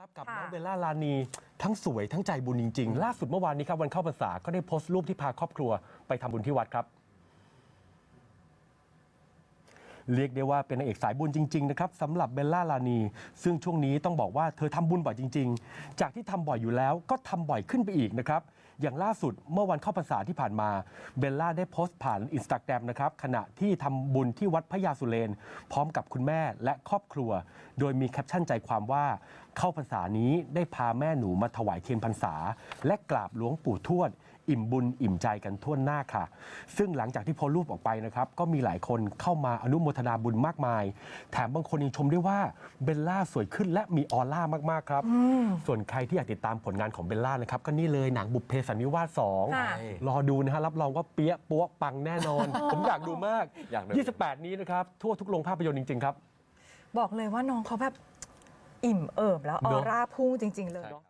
ครับกับค่ะน้องเบลล่าลานีทั้งสวยทั้งใจบุญจริง ๆ ล่าสุดเมื่อวานนี้ครับวันเข้าพรรษาก็ได้โพสต์รูปที่พาครอบครัวไปทำบุญที่วัดครับ เรียกได้ว่าเป็นนางเอกสายบุญจริงๆนะครับสำหรับเบลล่าลานี ซึ่งช่วงนี้ต้องบอกว่าเธอทำบุญบ่อยจริง ๆ จากที่ทำบ่อยอยู่แล้วก็ทำบ่อยขึ้นไปอีกนะครับ อย่างล่าสุดเมื่อวันเข้าพรรษาที่ผ่านมาเบลล่าได้โพสต์ผ่านอินสตาแกรมนะครับขณะที่ทำบุญที่วัดพระยาสุเรน พร้อมกับคุณแม่และครอบครัว โดยมีแคปชั่นใจความว่า เข้าพรรษานี้ได้พาแม่หนูมาถวายเทียนพรรษา และกราบหลวงปู่ทวด อิ่มบุญอิ่มใจกันทั่วหน้าค่ะ ซึ่งหลังจากที่โพสต์รูปออกไปนะครับ ก็มีหลายคนเข้ามาอนุโมทนาบุญมากมาย แถมบางคนยังชมด้วยว่าเบลล่าสวยขึ้นและมีออร่ามากๆครับ ส่วนใครที่อยากติดตามผลงานของเบลล่านะครับก็นี่เลยหนังบุพเพสันนิวาสค่ะ2รอดูนะฮะรับรองว่าเปี้ยะปัวปังแน่นอน ผมอยากดูมาก อยากดู 28 นี้นะครับทั่วทุกโรงภาพยนตร์จริงๆครับ บอกเลยว่าน้องเขาแบบอิ่มเอิบแล้วออเนอะร่าพุ่งจริง ๆ เลย ใช่ครับ